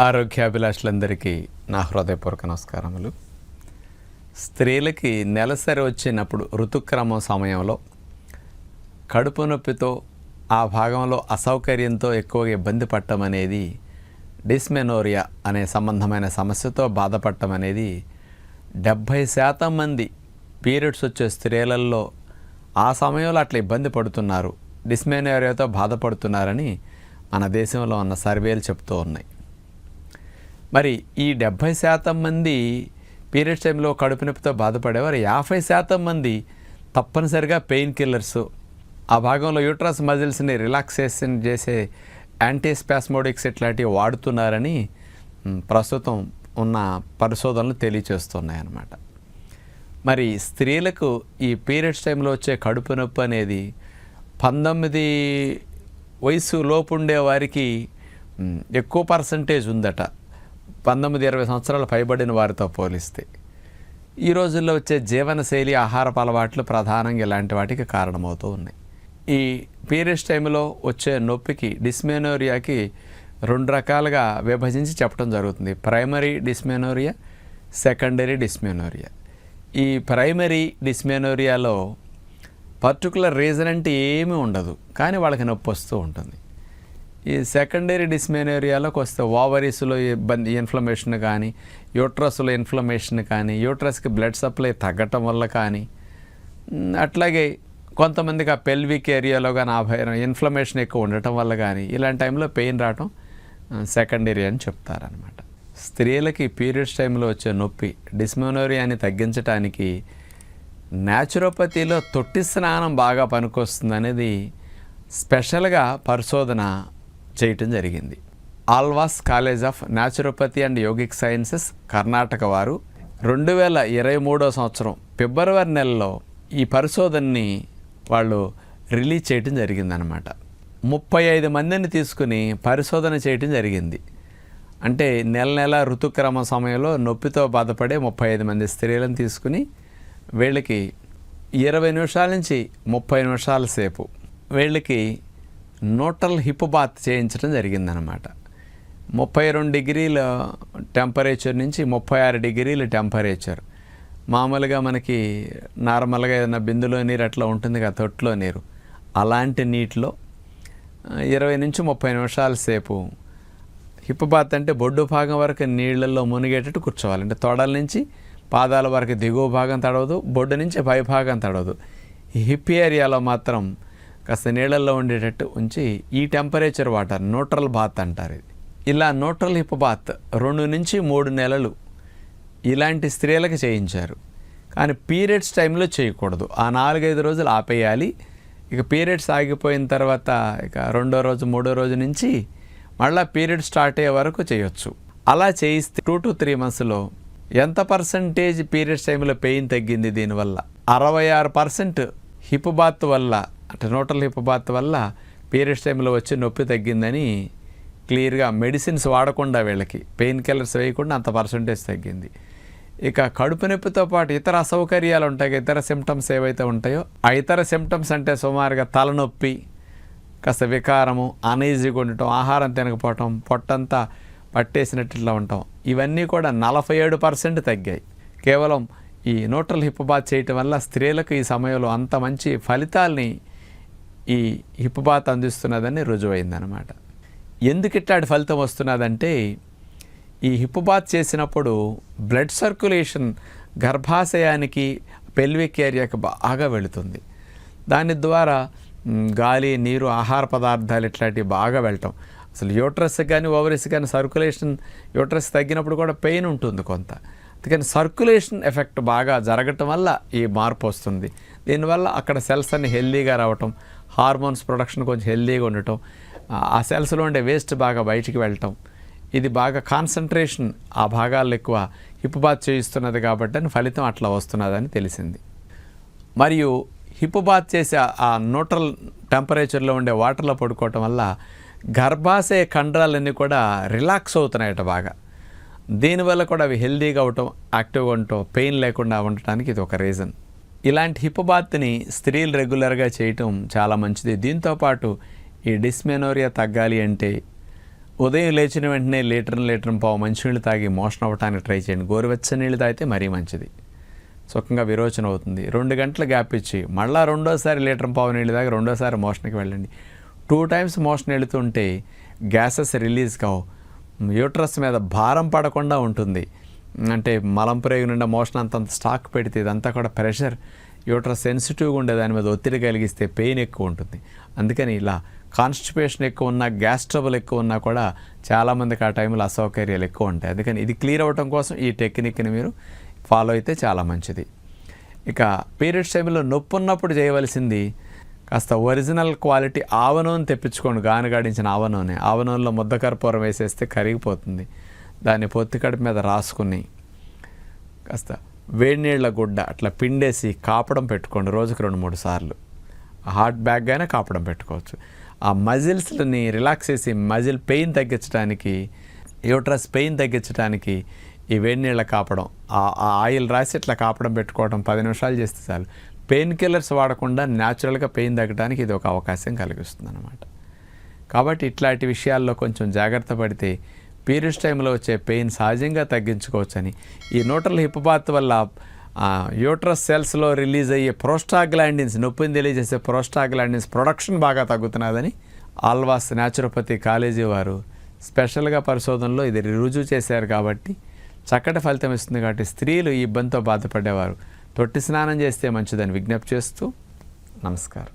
ఆరోగ్యాభిలాషులందరికీ నా హృదయపూర్వక నమస్కారములు. స్త్రీలకి నెలసరి వచ్చినప్పుడు ఋతుక్రమం సమయంలో కడుపు నొప్పితో ఆ భాగంలో అసౌకర్యంతో ఎక్కువగా ఇబ్బంది పడటం అనేది డిస్మెనోరియా అనే సంబంధమైన సమస్యతో బాధపడటం అనేది డెబ్భై శాతం మంది పీరియడ్స్ వచ్చే స్త్రీలలో ఆ సమయంలో అట్లా ఇబ్బంది పడుతున్నారు. డిస్మెనోరియాతో బాధపడుతున్నారని మన దేశంలో ఉన్న సర్వేలు చెప్తూ ఉన్నాయి. మరి ఈ డెబ్భై శాతం మంది పీరియడ్స్ టైంలో కడుపు నొప్పితో బాధపడేవారు. యాభై శాతం మంది తప్పనిసరిగా పెయిన్ కిల్లర్స్. ఆ భాగంలో యూట్రస్ మజిల్స్ని రిలాక్సేషన్ చేసే యాంటీస్పాస్మోడిక్స్ ఇట్లాంటివి వాడుతున్నారని ప్రస్తుతం ఉన్న పరిశోధనలు తెలియచేస్తున్నాయి అన్నమాట. మరి స్త్రీలకు ఈ పీరియడ్స్ టైంలో వచ్చే కడుపు నొప్పి అనేది పంతొమ్మిది వయసు లోపు ఉండే వారికి ఎక్కువ పర్సంటేజ్ ఉందట. పంతొమ్మిది ఇరవై సంవత్సరాలు పైబడిన వారితో పోలిస్తే ఈ రోజుల్లో వచ్చే జీవనశైలి ఆహారపు అలవాట్లు ప్రధానంగా ఇలాంటి వాటికి కారణమవుతూ ఉన్నాయి. ఈ పీరియడ్స్ టైంలో వచ్చే నొప్పికి డిస్మెనోరియాకి రెండు రకాలుగా విభజించి చెప్పడం జరుగుతుంది. Primary dysmenorrhea secondary dysmenorrhea. ఈ ప్రైమరీ డిస్మెనోరియాలో పర్టికులర్ రీజన్ అంటే ఏమీ ఉండదు కానీ వాళ్ళకి నొప్పి వస్తూ ఉంటుంది. ఈ సెకండరీ డిస్మెనోరియాలోకి వస్తే ఓవరీస్లో ఇబ్బంది ఇన్ఫ్లమేషన్ కానీ యూట్రస్లో ఇన్ఫ్లమేషన్ కానీ యూట్రస్కి బ్లడ్ సప్లై తగ్గటం వల్ల కానీ అట్లాగే కొంతమందికి ఆ పెల్విక్ ఏరియాలో కానీ ఆ భయం ఇన్ఫ్లమేషన్ ఎక్కువ ఉండటం వల్ల కానీ ఇలాంటి టైంలో పెయిన్ రావటం సెకండరీ అని చెప్తారనమాట స్త్రీలకి పీరియడ్స్ టైంలో వచ్చే నొప్పి డిస్మెనోరియాని తగ్గించడానికి న్యాచురోపతిలో తొట్టి స్నానం బాగా పనికొస్తుంది అనేది స్పెషల్గా పరిశోధన చేయటం జరిగింది. Alva's college of naturopathy and yogic sciences Karnataka వారు రెండు వేల ఇరవై మూడో సంవత్సరం ఫిబ్రవరి నెలలో ఈ పరిశోధనని వాళ్ళు రిలీజ్ చేయటం జరిగిందనమాట ముప్పై ఐదు మందిని తీసుకుని పరిశోధన చేయటం జరిగింది. అంటే నెల నెల ఋతుక్రమ సమయంలో నొప్పితో బాధపడే ముప్పై ఐదు మంది స్త్రీలను తీసుకుని వీళ్ళకి ఇరవై నిమిషాల నుంచి ముప్పై నిమిషాల సేపు వీళ్ళకి నోటల్ హిప్ బాత్ చేయించడం జరిగిందనమాట ముప్పై రెండు డిగ్రీల టెంపరేచర్ నుంచి ముప్పై ఆరు డిగ్రీల టెంపరేచర్. మామూలుగా మనకి నార్మల్గా ఏదైనా బిందులో నీరు అట్లా ఉంటుంది కదా తొట్టులో నీరు. అలాంటి నీటిలో ఇరవై నుంచి ముప్పై నిమిషాల సేపు హిప్ బాత్ అంటే బొడ్డు భాగం వరకు నీళ్ళల్లో మునిగేటట్టు కూర్చోవాలి. అంటే తొడల నుంచి పాదాల వరకు దిగువ భాగం తడవదు బొడ్డు నుంచి పై భాగం తడవదు. హిప్ ఏరియాలో మాత్రం కాస్త నీళ్ళల్లో ఉండేటట్టు ఉంచి ఈ టెంపరేచర్ వాటర్ న్యూట్రల్ బాత్ అంటారు ఇది. ఇలా న్యూట్రల్ హిప్ బాత్ రెండు నుంచి మూడు నెలలు ఇలాంటి స్త్రీలకు చేయించారు. కానీ పీరియడ్స్ టైంలో చేయకూడదు. ఆ నాలుగైదు రోజులు ఆపేయాలి. ఇక పీరియడ్స్ ఆగిపోయిన తర్వాత ఇక రెండో రోజు మూడో రోజు నుంచి మళ్ళీ పీరియడ్ స్టార్ట్ అయ్యే వరకు చేయొచ్చు. అలా చేయిస్తే టూ టు త్రీ మంత్స్లో ఎంత పర్సంటేజ్ పీరియడ్స్ టైంలో పెయిన్ తగ్గింది దీనివల్ల? అరవై ఆరు పర్సెంట్ హిప్ బాత్ వల్ల అంటే హిపబాత్ వల్ల పీరియడ్స్ టైంలో వచ్చే నొప్పి తగ్గిందని క్లియర్గా మెడిసిన్స్ వాడకుండా వీళ్ళకి. పెయిన్ కిల్లర్స్ వేయకుండా అంత పర్సంటేజ్ తగ్గింది. ఇక కడుపు నొప్పితో పాటు ఇతర అసౌకర్యాలు ఉంటాయి ఇతర సిమ్టమ్స్ ఏవైతే ఉంటాయో ఆ ఇతర సిమ్టమ్స్ అంటే సుమారుగా తలనొప్పి కాస్త వికారము అనీజీగా ఉండటం ఆహారం తినకపోవటం పొట్టంతా పట్టేసినట్టు ఉండటం ఉంటాం. ఇవన్నీ కూడా నలభై ఏడు పర్సెంట్ తగ్గాయి. కేవలం ఈ నోట్రల్ హిప్ బాత్ చేయటం వల్ల స్త్రీలకు ఈ సమయంలో అంత మంచి ఫలితాల్ని ఈ హిప్పుబాత్ అందిస్తున్నదని రుజువైందనమాట ఎందుకు ఇట్లాంటి ఫలితం వస్తున్నదంటే ఈ హిప్పుబాత్ చేసినప్పుడు బ్లడ్ సర్క్యులేషన్ గర్భాశయానికి పెల్విక్ ఏరియాకి బాగా వెళుతుంది. దాని ద్వారా గాలి నీరు ఆహార పదార్థాలు ఇట్లాంటివి బాగా వెళ్ళటం అసలు యూట్రస్ కానీ ఓవరీస్ కానీ సర్క్యులేషన్ యూట్రస్ తగ్గినప్పుడు కూడా పెయిన్ ఉంటుంది కొంత. అందుకని సర్క్యులేషన్ ఎఫెక్ట్ బాగా జరగటం వల్ల ఈ మార్పు వస్తుంది. దీనివల్ల అక్కడ సెల్స్ అన్ని హెల్దీగా రావటం హార్మోన్స్ ప్రొడక్షన్ కొంచెం హెల్దీగా ఉండటం ఆ- సెల్స్లో ఉండే వేస్ట్ బాగా బయటికి వెళ్ళటం ఇది బాగా కాన్సన్ట్రేషన్ ఆ భాగాలు ఎక్కువ హిప్పుబాత్ చేయిస్తున్నది కాబట్టి అని ఫలితం అట్లా వస్తున్నదని తెలిసింది. మరియు హిప్పుబాత్ చేసే ఆ- ఆ న్యూట్రల్ టెంపరేచర్లో ఉండే వాటర్లో పడుకోవటం వల్ల గర్భాశయ కండరాలన్నీ కూడా రిలాక్స్ అవుతున్నాయట బాగా. దీనివల్ల కూడా అవి హెల్దీగా అవటం యాక్టివ్గా ఉండటం పెయిన్ లేకుండా ఉండటానికి ఇది ఒక రీజన్. ఇలాంటి హిప్ బాత్ని స్త్రీలు రెగ్యులర్గా చేయటం చాలా మంచిది. దీంతోపాటు ఈ డిస్మెనోరియా తగ్గాలి అంటే ఉదయం లేచిన వెంటనే లీటర్ లీటర్ పావు మంచినీళ్ళు తాగి మోషన్ అవ్వటానికి ట్రై చేయండి. గోరువెచ్చని నీళ్ళు తాగితే మరీ మంచిది. సుఖంగా విరోచన అవుతుంది. రెండు గంటల గ్యాప్ ఇచ్చి మళ్ళీ రెండోసారి లీటర్ పావు నీళ్ళు తాగి రెండోసారి మోషన్కి వెళ్ళండి. టూ టైమ్స్ మోషన్ వెళుతుంటే గ్యాసెస్ రిలీజ్ కావు. యూట్రస్ మీద భారం పడకుండా ఉంటుంది. అంటే మలం ప్రేగు నిండా మోషన్ అంతంత స్టాక్ పెడితే ఇదంతా కూడా ప్రెషర్ యూట్రస్ సెన్సిటివ్గా ఉండే దాని మీద ఒత్తిడి కలిగిస్తే పెయిన్ ఎక్కువ ఉంటుంది. అందుకని ఇలా కాన్స్టిపేషన్ ఎక్కువ ఉన్నా గ్యాస్ ట్రబుల్ ఎక్కువ ఉన్నా కూడా చాలామందికి ఆ టైంలో అసౌకర్యాలు ఎక్కువ ఉంటాయి. అందుకని ఇది క్లియర్ అవ్వటం కోసం ఈ టెక్నిక్ని మీరు ఫాలో అయితే చాలా మంచిది. ఇక పీరియడ్స్ టైంలో నొప్పి ఉన్నప్పుడు చేయవలసింది కాస్త ఒరిజినల్ క్వాలిటీ ఆవ నూనె తెప్పించుకోండి. గానగాడించిన ఆవ నూనె ఆవ నూనెలో ముద్ద కర్పూరం వేసేస్తే కరిగిపోతుంది. దాన్ని పొత్తి కడుపు మీద రాసుకుని కాస్త వేడి నీళ్ళ గుడ్డ అట్లా పిండేసి కాపడం పెట్టుకోండి రోజుకు రెండు మూడు సార్లు. హార్ట్ బ్యాగ్ అయినా కాపడం పెట్టుకోవచ్చు. ఆ మజిల్స్ని రిలాక్స్ చేసి మజిల్ పెయిన్ తగ్గించడానికి యూట్రస్ పెయిన్ తగ్గించడానికి ఈ వేడి నీళ్ళ కాపడం ఆ ఆయిల్ రాసి ఇట్లా కాపడం పెట్టుకోవడం పది నిమిషాలు చేస్తే చాలు. పెయిన్ కిల్లర్స్ వాడకుండా న్యాచురల్గా పెయిన్ తగ్గడానికి ఇది ఒక అవకాశం కలిగిస్తుంది అనమాట కాబట్టి ఇట్లాంటి విషయాల్లో కొంచెం జాగ్రత్త పడితే పీరియడ్స్ టైంలో వచ్చే పెయిన్ సహజంగా తగ్గించుకోవచ్చని ఈ న్యూట్రల్ హిప్పబాత్ వల్ల యూట్రస్ సెల్స్లో రిలీజ్ అయ్యే ప్రోస్టాగ్లాండిన్స్ నొప్పిని తెలియజేసే ప్రోస్టాగ్లాండిన్స్ ప్రొడక్షన్ బాగా తగ్గుతున్నదని ఆల్వాస్ న్యాచురోపతి కాలేజీ వారు స్పెషల్గా పరిశోధనలో ఇది రుజువు చేశారు కాబట్టి చక్కటి ఫలితం ఇస్తుంది కాబట్టి స్త్రీలు ఈ ఇబ్బందితో బాధపడేవారు. తొట్టి స్నానం చేస్తే మంచిదని విజ్ఞప్తి చేస్తూ నమస్కారం.